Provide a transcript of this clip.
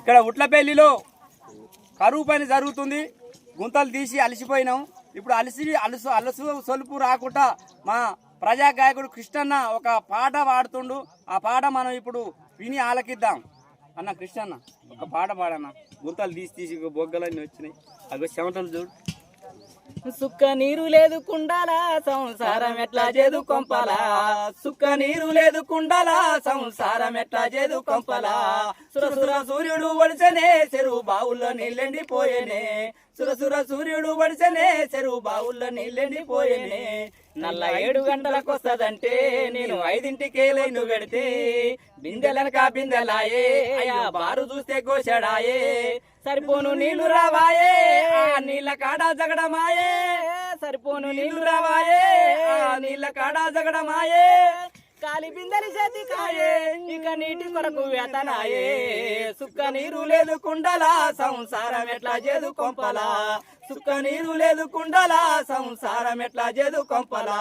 ఇక్కడ ఉట్లపల్లిలో కరువు పని జరుగుతుంది. గుంతలు తీసి అలసిపోయినాం. ఇప్పుడు అలసి అలసు అలసు సొలుపు రాకుండా మా ప్రజా గాయకుడు కృష్ణన్న ఒక పాట పాడుతుండు. ఆ పాట మనం ఇప్పుడు విని ఆలకిద్దాం. అన్న కృష్ణన్న ఒక పాట పాడన్న. గుంతలు తీసి తీసి బొగ్గలన్నీ వచ్చినాయి. అగో చెమటలు చూడు. సుక్క నీరు లేదు కుండలా సంసారం ఎట్లా చేదు కొంపలా? సుక్క నీరు లేదు కుండలా సంసారం ఎట్లా చేదు కొంపలా? సురసుర సూర్యుడు వడిసనే చెరువు బావుల్లో నీళ్ళెండిపోయేనే సురసుర సూర్యుడు వడిసనే చెరువు బావుల్లో నీళ్ళెండిపోయేనే నల్ల ఏడు గంటలకు వస్తదంటే నేను ఐదింటికే లైను పెడితే బిందెలనక బిందెలాయే. అయ్యా బారు చూస్తే కోశాడాయే సరిపోను నీళ్ళు రావాయే ఆ నీళ్ళ కాడ జగడమాయే. సరిపోను నీళ్ళు రావాయే ఆ నీళ్ళ కాడ జగడమాయే. కాలి బిందెలు చేతి కాయే ఇక నీటి కొరకు వేతనాయే సుక్క నీరు లేదు కుండలా సంసారం ఎట్లా చేదు కొంపలా. సుక్క నీరు లేదు కుండలా సంసారం ఎట్లా చేదు కొంపలా.